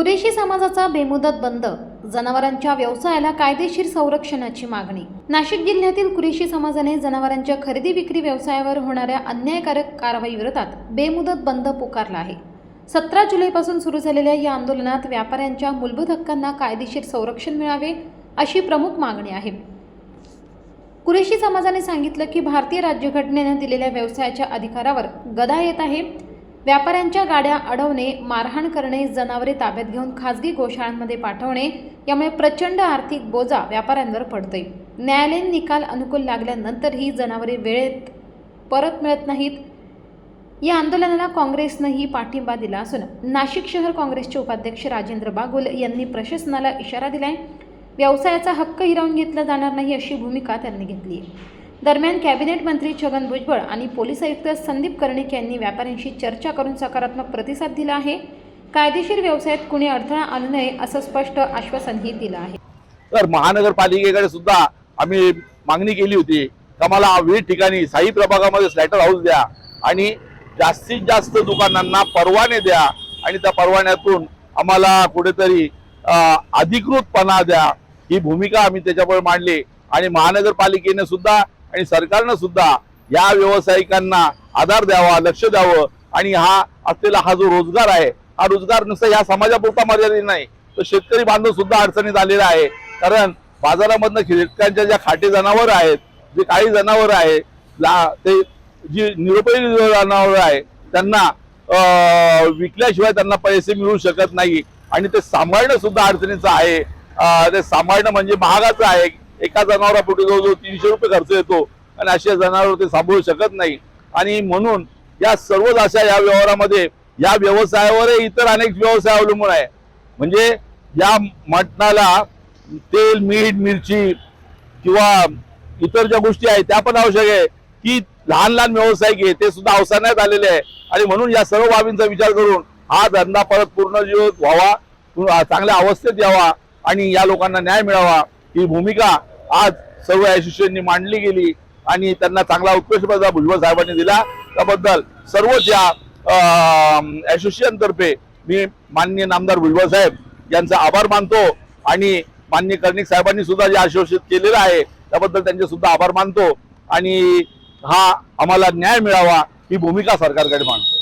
कुरेशी समाजाचा बेमुदत बंद जनावरांच्या व्यवसायाला कायदेशीर संरक्षणाची मागणी. नाशिक जिल्ह्यातील कुरेशी समाजाने जनावरांच्या खरेदी विक्री व्यवसायावर होणाऱ्या अन्यायकारक कारवाई विरोधात बेमुदत बंद पुकारला आहे. सतरा जुलैपासून सुरू झालेल्या या आंदोलनात व्यापाऱ्यांच्या मूलभूत हक्कांना कायदेशीर संरक्षण मिळावे अशी प्रमुख मागणी आहे. कुरेशी समाजाने सांगितलं की भारतीय राज्यघटनेनं दिलेल्या व्यवसायाच्या अधिकारावर गदा येत आहे. व्यापाऱ्यांच्या गाड्या अडवणे मारहाण करणे जनावरे ताब्यात घेऊन खासगी गोशाळांमध्ये पाठवणे यामुळे प्रचंड आर्थिक बोजा व्यापाऱ्यांवर पडतोय. न्यायालयीन निकाल अनुकूल लागल्यानंतर ही जनावरे वेळेत परत मिळत नाहीत. या आंदोलनाला काँग्रेसनंही पाठिंबा दिला असून नाशिक शहर काँग्रेसचे उपाध्यक्ष राजेंद्र बागुल यांनी प्रशासनाला इशारा दिलाय. व्यवसायाचा हक्क हिरावून घेतला जाणार नाही अशी भूमिका त्यांनी घेतली आहे दरम्यान कॅबिनेट मंत्री छगन भुजबळ आणि पोलीस आयुक्त संदीप कर्णिक यांनी व्यापाऱ्यांशी चर्चा करून सकारात्मक प्रतिसाद दिला आहे. कायदेशीर व्यवसायात कुणी अडथळा आणू नये असं स्पष्ट आश्वासनही दिलं आहे. तर महानगरपालिकेकडे सुद्धा आम्ही मागणी केली होती का विविध ठिकाणी साई प्रभागामध्ये स्लॅटर हाऊस द्या आणि जास्तीत जास्त दुकानांना परवाने द्या आणि त्या परवान्यातून आम्हाला कुठेतरी अधिकृतपणा द्या. ही भूमिका आम्ही त्याच्यापुढे मांडली आणि महानगरपालिकेने सुद्धा आणि सरकारनं सुद्धा या व्यावसायिकांना आधार द्यावा लक्ष द्यावं आणि हा असलेला हा जो रोजगार आहे हा रोजगार नुसता या समाजापुरता मर्यादित नाही. तर शेतकरी बांधव सुद्धा अडचणीत आलेला आहे. कारण बाजारामधनं शेतकऱ्यांच्या ज्या खाटे जनावर आहेत जे काही जनावर आहे ते जी निरुपयोगी जनावर आहे त्यांना विकल्याशिवाय त्यांना पैसे मिळू शकत नाही. आणि ते सांभाळणं सुद्धा अडचणीचं आहे. ते सांभाळणं म्हणजे महागाचं आहे. एका जनावरापोटी जवळजवळ तीनशे रुपये खर्च येतो आणि अशा जनावर ते सांभाळू शकत नाही. आणि म्हणून या सर्वच अशा या व्यवहारामध्ये या व्यवसायावर इतर अनेक व्यवसाय अवलंबून आहे. म्हणजे या मटणाला तेल मीठ मिरची किंवा इतर ज्या गोष्टी आहेत त्या पण आवश्यक आहे. की लहान लहान व्यावसायिक आहे ते सुद्धा अवसानात आलेले आहे. आणि म्हणून या सर्व बाबींचा विचार करून हा धंदा परत पूर्ण व्हावा चांगल्या अवस्थेत यावा आणि या लोकांना न्याय मिळावा. ही भूमिका आज सर्व असोसिएशननी मांडली गेली आणि त्यांना चांगला उत्कृष्ट प्रदान भुजबळ साहेबांनी दिला. त्याबद्दल सर्वच या असोसिएशन तर्फे मी माननीय नामदार भुजबळ साहेब यांचा आभार मानतो आणि माननीय कर्णिक साहेबांनी सुद्धा जे आश्वासित केलेलं आहे त्याबद्दल त्यांचे सुद्धा आभार मानतो. आणि हा आम्हाला न्याय मिळावा ही भूमिका सरकारकडे मांडतो.